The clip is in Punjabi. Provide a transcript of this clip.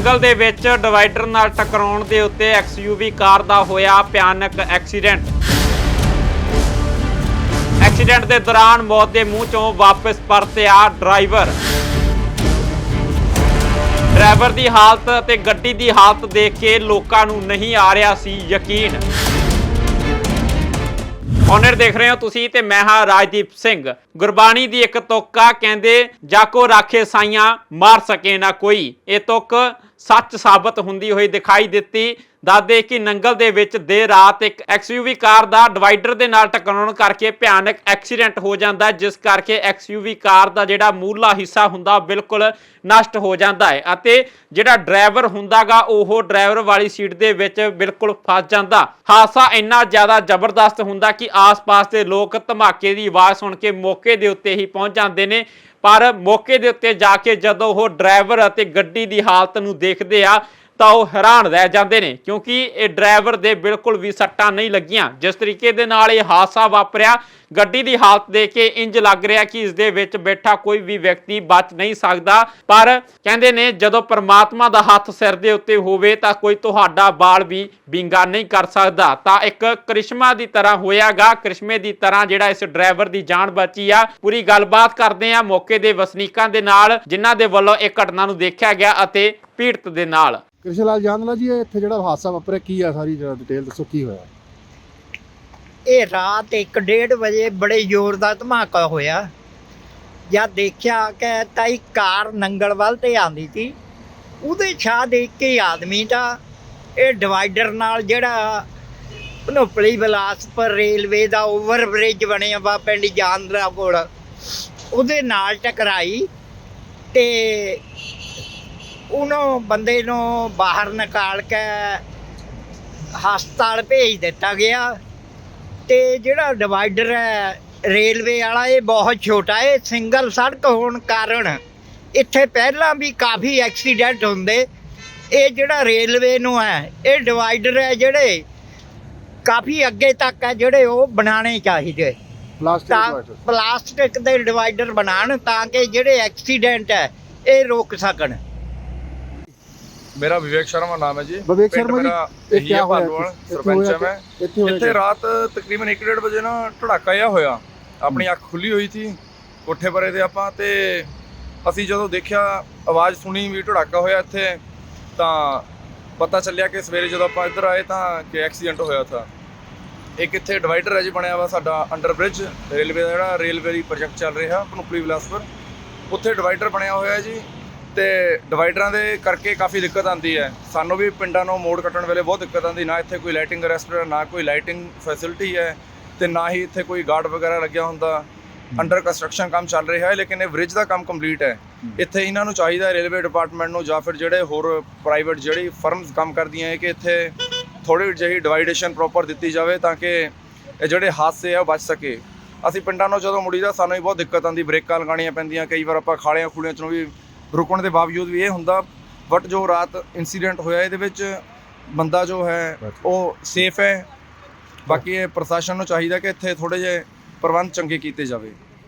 ਨੰਗਲ ਦੇ ਵਿੱਚ ਡਿਵਾਈਡਰ ਨਾਲ ਟਕਰਾਉਣ ਦੇ ਉੱਤੇ ਐਕਸਯੂਵੀ ਕਾਰ ਦਾ ਹੋਇਆ ਭਿਆਨਕ ਐਕਸੀਡੈਂਟ। ਐਕਸੀਡੈਂਟ ਦੇ ਦੌਰਾਨ ਮੌਤ ਦੇ ਮੂੰਹ ਚੋਂ ਵਾਪਸ ਪਰਤਿਆ ਡਰਾਈਵਰ। ਡਰਾਈਵਰ ਦੀ ਹਾਲਤ ਅਤੇ ਗੱਡੀ ਦੀ ਹਾਲਤ ਦੇਖ ਕੇ ਲੋਕਾਂ ਨੂੰ ਨਹੀਂ ਆ ਰਿਹਾ ਸੀ ਯਕੀਨ। ਓਨਰ ਦੇਖ ਰਹੇ ਹੋ ਤੁਸੀਂ ਤੇ ਮੈਂ ਹਾਂ ਰਾਜਦੀਪ ਸਿੰਘ। ਗੁਰਬਾਣੀ ਦੀ ਇੱਕ ਤੁੱਕਾ ਕਹਿੰਦੇ, ਜਾ ਜਾਕੋ ਰਾਖੇ ਸਾਈਆਂ ਮਾਰ ਸਕੇ ਨਾ ਕੋਈ। ਇਹ ਤੁੱਕ ਸੱਚ ਸਾਬਤ ਹੁੰਦੀ ਹੋਈ ਦਿਖਾਈ ਦਿੱਤੀ। ਦੱਸਦੇ ਕਿ ਨੰਗਲ ਦੇ ਵਿੱਚ ਦੇਰ ਰਾਤ ਇੱਕ ਐਕਸਯੂਵੀ ਕਾਰ ਦਾ ਡਿਵਾਈਡਰ ਦੇ ਨਾਲ ਟਕਰਾਉਣ ਕਰਕੇ ਭਿਆਨਕ ਐਕਸੀਡੈਂਟ ਹੋ ਜਾਂਦਾ ਜਿਸ ਕਰਕੇ ਐਕਸਯੂਵੀ ਕਾਰ ਦਾ ਜਿਹੜਾ ਮੂਲਾ ਹਿੱਸਾ ਹੁੰਦਾ ਬਿਲਕੁਲ ਨਸ਼ਟ ਹੋ ਜਾਂਦਾ ਹੈ ਅਤੇ ਜਿਹੜਾ ਡਰਾਈਵਰ ਹੁੰਦਾਗਾ, ਉਹ ਡਰਾਈਵਰ ਵਾਲੀ ਸੀਟ ਦੇ ਵਿੱਚ ਬਿਲਕੁਲ ਫਸ ਜਾਂਦਾ। ਹਾਦਸਾ ਇੰਨਾ ਜ਼ਿਆਦਾ ਜ਼ਬਰਦਸਤ ਹੁੰਦਾ ਕਿ ਆਸ-ਪਾਸ ਦੇ ਲੋਕ ਧਮਾਕੇ ਦੀ ਆਵਾਜ਼ ਸੁਣ ਕੇ ਮੌਕੇ ਦੇ ਉੱਤੇ ਹੀ ਪਹੁੰਚ ਜਾਂਦੇ ਨੇ। ਪਰ ਮੌਕੇ ਦੇ ਉੱਤੇ ਜਾ ਕੇ ਜਦੋਂ ਉਹ ਡਰਾਈਵਰ ਅਤੇ ਗੱਡੀ ਦੀ ਹਾਲਤ ਨੂੰ ਦੇਖਦੇ ਆ ਤਾਂ ਉਹ ਹੈਰਾਨ ਰਹਿ ਜਾਂਦੇ ਨੇ, ਕਿਉਂਕਿ ਇਹ ਡਰਾਈਵਰ ਦੇ ਬਿਲਕੁਲ ਵੀ ਸੱਟਾਂ ਨਹੀਂ ਲੱਗੀਆਂ। ਜਿਸ ਤਰੀਕੇ ਦੇ ਨਾਲ ਇਹ ਹਾਦਸਾ ਵਾਪਰਿਆ, ਗੱਡੀ ਦੀ ਹਾਲਤ ਦੇਖ ਕੇ ਇੰਜ ਲੱਗ ਰਿਹਾ ਕਿ ਇਸ ਦੇ ਵਿੱਚ ਬੈਠਾ ਕੋਈ ਵੀ ਵਿਅਕਤੀ ਬਚ ਨਹੀਂ ਸਕਦਾ। ਪਰ ਕਹਿੰਦੇ ਨੇ, ਜਦੋਂ ਪਰਮਾਤਮਾ ਦਾ ਹੱਥ ਸਿਰ ਦੇ ਉੱਤੇ ਹੋਵੇ ਤਾਂ ਕੋਈ ਤੁਹਾਡਾ ਬਾਲ ਵੀ ਵਿੰਗਾ ਨਹੀਂ ਕਰ ਸਕਦਾ। ਤਾਂ ਇੱਕ ਕਰਿਸ਼ਮਾ ਦੀ ਤਰ੍ਹਾਂ ਹੋਇਆਗਾ। ਕਰਿਸ਼ਮੇ ਦੀ ਤਰ੍ਹਾਂ ਜਿਹੜਾ ਇਸ ਡਰਾਈਵਰ ਦੀ ਜਾਨ ਬਚੀ ਆ। ਪੂਰੀ ਗੱਲਬਾਤ ਕਰਦੇ ਆ ਮੌਕੇ ਦੇ ਵਸਨੀਕਾਂ ਦੇ ਨਾਲ, ਜਿਨ੍ਹਾਂ ਦੇ ਵੱਲੋਂ ਇਹ ਘਟਨਾ ਨੂੰ ਦੇਖਿਆ ਗਿਆ ਅਤੇ ਪੀੜਤ ਦੇ ਨਾਲ। ਕ੍ਰਿਸ਼ਨ ਲਾਲ ਜਾਨਲਾ ਜੀ, ਇਹ ਇੱਥੇ ਜਿਹੜਾ ਹਾਦਸਾ ਵਾਪਰਿਆ, ਕੀ ਆ ਸਾਰੀ ਜਰਾ ਡਿਟੇਲ ਦੱਸੋ, ਕੀ ਹੋਇਆ? ਇਹ ਰਾਤ 1:30 ਵਜੇ ਬੜੇ ਜ਼ੋਰ ਦਾ ਧਮਾਕਾ ਹੋਇਆ। ਜਦ ਦੇਖਿਆ ਕਿ ਤਾਂ ਕਾਰ ਨੰਗਲ ਵੱਲ ਤੇ ਆਂਦੀ ਸੀ। ਉਹਦੇ ਛਾਂ ਦੇਖ ਕੇ ਆਦਮੀ ਦਾ ਇਹ ਡਿਵਾਈਡਰ ਨਾਲ ਜਿਹੜਾ ਭਨੋਪਲੀ ਬਿਲਾਸਪੁਰ ਰੇਲਵੇ ਦਾ ਓਵਰ ਬ੍ਰਿਜ ਬਣਿਆ ਵਾ ਪਿੰਡ ਜਾਂਦਰਾ ਕੋਲ, ਉਹਦੇ ਨਾਲ ਟਕਰਾਈ ਤੇ ਉਹਨੂੰ ਬੰਦੇ ਨੂੰ ਬਾਹਰ ਨਿਕਾਲ ਕੇ ਹਸਪਤਾਲ ਭੇਜ ਦਿੱਤਾ ਗਿਆ। ਤੇ ਜਿਹੜਾ ਡਿਵਾਈਡਰ ਹੈ ਰੇਲਵੇ ਵਾਲਾ ਇਹ ਬਹੁਤ ਛੋਟਾ ਹੈ ਸਿੰਗਲ ਸੜਕ ਹੋਣ ਕਾਰਨ ਇੱਥੇ ਪਹਿਲਾਂ ਵੀ ਕਾਫੀ ਐਕਸੀਡੈਂਟ ਹੁੰਦੇ। ਇਹ ਜਿਹੜਾ ਰੇਲਵੇ ਨੂੰ ਹੈ ਇਹ ਡਿਵਾਈਡਰ ਹੈ ਜਿਹੜੇ ਕਾਫੀ ਅੱਗੇ ਤੱਕ ਹੈ ਜਿਹੜੇ ਉਹ ਬਣਾਉਣੇ ਚਾਹੀਦੇ। ਪਲਾਸਟਿਕ ਪਲਾਸਟਿਕ ਦੇ ਡਿਵਾਈਡਰ ਬਣਾਉਣ ਤਾਂ ਕਿ ਜਿਹੜੇ ਐਕਸੀਡੈਂਟ ਹੈ ਇਹ ਰੋਕ ਸਕਣ। ਮੇਰਾ ਵਿਵੇਕ ਸ਼ਰਮਾ ਨਾਮ ਹੈ ਜੀ। ਵਿਵੇਕ ਪਿੰਡ ਸ਼ਰਮਾ ਜੀ, ਮੇਰਾ ਇਹ ਇਹੀ ਕਿਆ ਹੈ ਹੋਇਆ ਭਾਲੂਵਾਲ ਇੱਥੇ? ਸਰਪੰਚ ਇੱਥੇ ਹਾਂ ਮੈਂ। ਇੱਥੇ ਹੋਇਆ? ਰਾਤ ਤਕਰੀਬਨ 1:30 ਵਜੇ ਨਾ ਧੜਾਕਾ ਜਿਹਾ ਹੋਇਆ। ਆਪਣੀ ਅੱਖ ਖੁੱਲੀ ਹੋਈ ਸੀ ਕੋਠੇ ਪਰੇ ਤੇ ਆਪਾਂ ਤੇ ਅਸੀਂ ਜਦੋਂ ਦੇਖਿਆ ਆਵਾਜ਼ ਸੁਣੀ ਵੀ ਧੜਾਕਾ ਹੋਇਆ ਇੱਥੇ ਤਾਂ ਪਤਾ ਚੱਲਿਆ ਕਿ ਸਵੇਰੇ ਜਦੋਂ ਆਪਾਂ ਇੱਧਰ ਆਏ ਤਾਂ ਕਿ ਐਕਸੀਡੈਂਟ ਹੋਇਆ ਥਾ। ਇੱਕ ਇੱਥੇ ਡਿਵਾਈਡਰ ਹੈ ਜੀ ਬਣਿਆ ਵਾ ਸਾਡਾ ਅੰਡਰ ਬ੍ਰਿਜ ਰੇਲਵੇ ਦਾ ਜਿਹੜਾ ਰੇਲਵੇ ਦੀ ਪ੍ਰੋਜੈਕਟ ਚੱਲ ਰਿਹਾ ਪਨੁਪਲੀ ਬਿਲਾਸਪੁਰ। ਉੱਥੇ ਡਿਵਾਈਡਰ ਬਣਿਆ ਹੋਇਆ ਹੈ ਜੀ ਤੇ ਡਿਵਾਈਡਰਾਂ ਦੇ ਕਰਕੇ ਕਾਫੀ ਦਿੱਕਤ ਆਉਂਦੀ ਹੈ। ਸਾਨੂੰ ਵੀ ਪਿੰਡਾਂ ਨੂੰ ਮੋੜ ਕੱਟਣ ਵੇਲੇ ਬਹੁਤ ਦਿੱਕਤ ਆਉਂਦੀ ਨਾ ਇੱਥੇ ਕੋਈ ਲਾਈਟਿੰਗ ਅਰੈਸਟਰ ਨਾ ਕੋਈ ਲਾਈਟਿੰਗ ਫੈਸਿਲਿਟੀ ਹੈ ਤੇ ਨਾ ਹੀ ਇੱਥੇ ਕੋਈ ਗਾਰਡ ਵਗੈਰਾ ਲੱਗਿਆ ਹੁੰਦਾ। ਅੰਡਰ ਕੰਸਟਰਕਸ਼ਨ ਕੰਮ ਚੱਲ ਰਿਹਾ ਹੈ ਲੇਕਿਨ ਇਹ ਬ੍ਰਿਜ ਦਾ ਕੰਮ ਕੰਪਲੀਟ ਹੈ। ਇੱਥੇ ਇਹਨਾਂ ਨੂੰ ਚਾਹੀਦਾ ਰੇਲਵੇ ਡਿਪਾਰਟਮੈਂਟ ਨੂੰ ਜਾਂ ਫਿਰ ਜਿਹੜੇ ਹੋਰ ਪ੍ਰਾਈਵੇਟ ਜਿਹੜੀ ਫਰਮਸ ਕੰਮ ਕਰਦੀਆਂ ਹੈ ਕਿ ਇੱਥੇ ਥੋੜੀ ਜਿਹੀ ਡਿਵਾਈਡੇਸ਼ਨ ਪ੍ਰੋਪਰ ਦਿੱਤੀ ਜਾਵੇ ਤਾਂ ਕਿ ਇਹ ਜਿਹੜੇ ਹਾਦਸੇ ਆ ਉਹ ਬਚ ਸਕੇ। ਅਸੀਂ ਪਿੰਡਾਂ ਨੂੰ ਜਦੋਂ ਮੁੜੀਦਾ ਸਾਨੂੰ ਵੀ ਬਹੁਤ ਦਿੱਕਤ ਆਉਂਦੀ ਬ੍ਰੇਕਾਂ ਲਗਾਉਣੀਆਂ ਪੈਂਦੀਆਂ ਕਈ ਵਾਰ ਆਪਾਂ ਖਾਲਿਆਂ ਖੂਲਿਆਂ ਚ ਵੀ ਰੁਕਣ ਦੇ ਬਾਵਜੂਦ ਵੀ ਇਹ ਹੁੰਦਾ ਬਟ ਜੋ ਰਾਤ ਇਨਸੀਡੈਂਟ ਹੋਇਆ ਇਹਦੇ ਵਿੱਚ ਬੰਦਾ ਜੋ ਹੈ ਉਹ ਸੇਫ ਹੈ। ਬਾਕੀ ਇਹ ਪ੍ਰਸ਼ਾਸਨ ਨੂੰ ਚਾਹੀਦਾ ਕਿ ਇੱਥੇ ਥੋੜੇ ਜਿਹੇ ਪ੍ਰਬੰਧ ਚੰਗੇ ਕੀਤੇ ਜਾਵੇ।